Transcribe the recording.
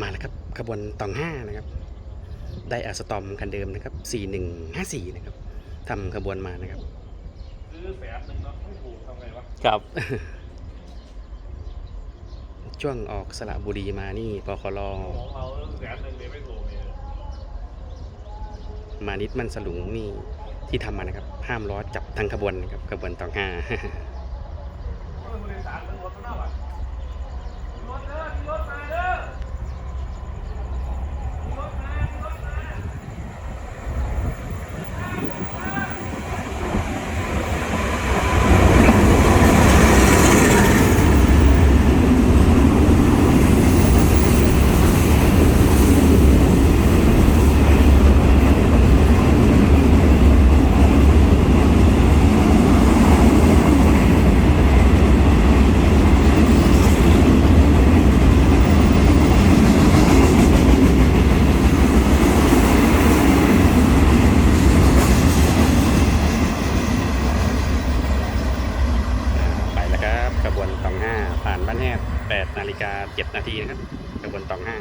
มาแล้วครับขบวนตองห้านะครับ ได้อาสตอมคันเดิมนะครับสี่หนึ่งห้าสี่นะครับทำขบวนมานะครับซื้อแสนหนึ่งเนาะไม่ถูกทำไงวะครับ ช่วงออกสระบุรีมานี่ปคลของเราแสนหนึ่งเนี่ยไม่ถูกเนี่ยมานิดมันสลุงนี่ที่ทำมานะครับ ห้ามล้อจับทางขบวนนะครับขบวนตองห้า เออผู้โดยสารมันรถมันเน่าอะมีรถเด้อมีรถมาเด้อมีรถมามีรถมา ไป แล้วครับขบวนตองห้าผ่านบ้านแฮด8นาฬิกา7นาทีนะครับขบวนตองห้า